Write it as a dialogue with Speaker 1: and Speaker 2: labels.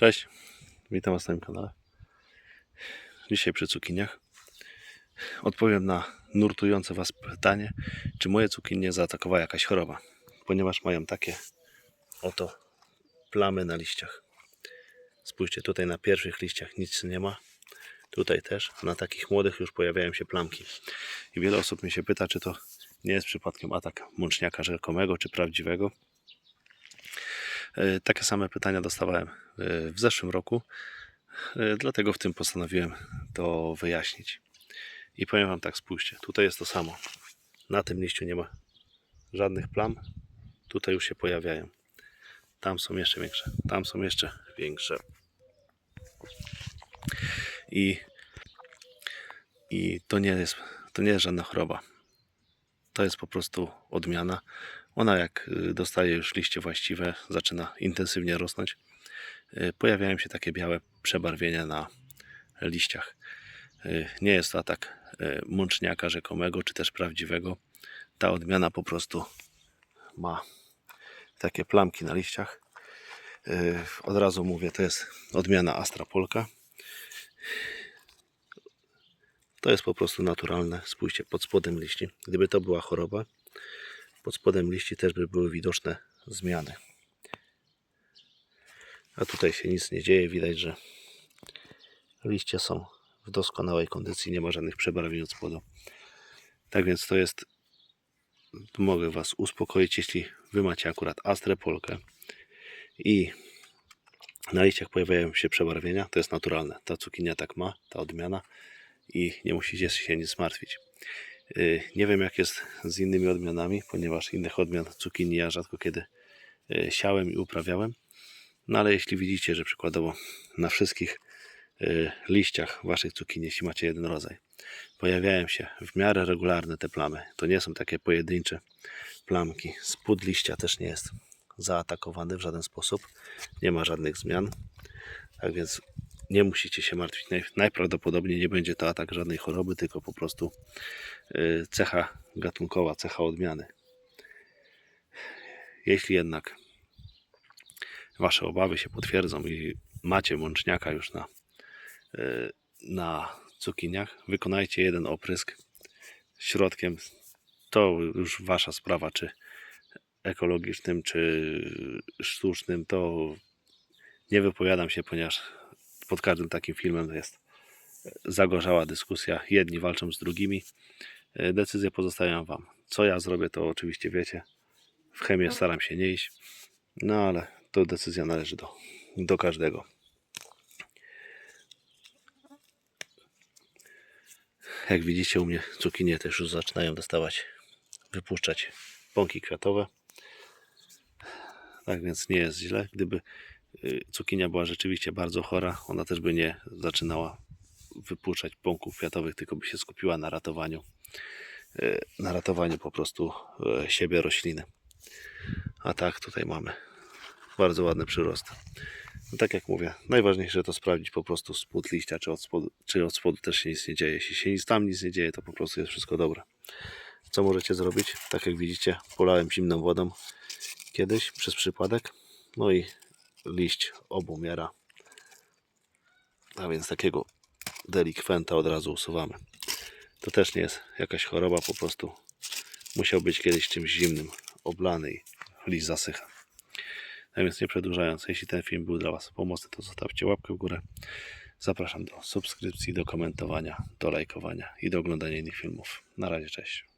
Speaker 1: Cześć, witam Was na moim kanale. Dzisiaj przy cukiniach odpowiem na nurtujące Was pytanie, czy moje cukinie zaatakowała jakaś choroba, ponieważ mają takie oto plamy na liściach. Spójrzcie, tutaj na pierwszych liściach nic nie ma, tutaj też, na takich młodych już pojawiają się plamki. I wiele osób mnie się pyta, czy to nie jest przypadkiem atak mączniaka rzekomego, czy prawdziwego. E, Takie same pytania dostawałem e, w zeszłym roku, e, dlatego w tym postanowiłem to wyjaśnić. I powiem Wam tak, spójrzcie, tutaj jest to samo. Na tym liściu nie ma żadnych plam, tutaj już się pojawiają. Tam są jeszcze większe, tam są jeszcze większe. I, i to, nie jest, to nie jest żadna choroba. To jest po prostu odmiana. Ona jak y, dostaje już liście właściwe, zaczyna intensywnie rosnąć. y, Pojawiają się takie białe przebarwienia na liściach. Y, Nie jest to atak mączniaka rzekomego, czy też prawdziwego. Ta odmiana po prostu ma takie plamki na liściach. Od razu mówię, to jest odmiana Astra Polka. To jest po prostu naturalne. Spójrzcie, pod spodem liści. Gdyby to była choroba, pod spodem liści też by były widoczne zmiany. A tutaj się nic nie dzieje. Widać, że liście są w doskonałej kondycji. Nie ma żadnych przebarwień od spodu. Tak więc to jest. Mogę Was uspokoić, jeśli Wy macie akurat Astrę Polkę i na liściach pojawiają się przebarwienia. To jest naturalne. Ta cukinia tak ma, ta odmiana i nie musicie się nic martwić. Yy, Nie wiem jak jest z innymi odmianami, ponieważ innych odmian cukinii ja rzadko kiedy yy, siałem i uprawiałem. No ale jeśli widzicie, że przykładowo na wszystkich yy, liściach waszych cukinii, jeśli macie jeden rodzaj, pojawiają się w miarę regularne te plamy, to nie są takie pojedyncze plamki. Spód liścia też nie jest zaatakowany w żaden sposób. Nie ma żadnych zmian. Tak więc nie musicie się martwić. Naj, najprawdopodobniej nie będzie to atak żadnej choroby, tylko po prostu y, cecha gatunkowa, cecha odmiany. Jeśli jednak Wasze obawy się potwierdzą i macie mączniaka już na, y, na cukiniach, wykonajcie jeden oprysk środkiem. To już Wasza sprawa, czy ekologicznym, czy sztucznym, to nie wypowiadam się, ponieważ pod każdym takim filmem jest zagorzała dyskusja. Jedni walczą z drugimi. E, Decyzję pozostawiam Wam. Co ja zrobię, to oczywiście wiecie. W chemię staram się nie iść, no ale to decyzja należy do, do każdego. Jak widzicie, u mnie cukinie też już zaczynają dostawać, wypuszczać pąki kwiatowe. Tak więc nie jest źle. Gdyby cukinia była rzeczywiście bardzo chora, ona też by nie zaczynała wypuszczać pąków kwiatowych, tylko by się skupiła na ratowaniu, y, na ratowaniu po prostu y, siebie rośliny. A tak tutaj mamy bardzo ładny przyrost. No tak jak mówię, najważniejsze to sprawdzić po prostu spód liścia, czy od, spodu, czy od spodu też się nic nie dzieje. Jeśli się nic tam nic nie dzieje, to po prostu jest wszystko dobre. Co możecie zrobić? Tak jak widzicie, polałem zimną wodą kiedyś przez przypadek. No i liść obumiera. A więc takiego delikwenta od razu usuwamy. To też nie jest jakaś choroba, po prostu musiał być kiedyś czymś zimnym oblany i liść zasycha. A więc nie przedłużając, jeśli ten film był dla Was pomocny, to zostawcie łapkę w górę. Zapraszam do subskrypcji, do komentowania, do lajkowania i do oglądania innych filmów. Na razie, cześć.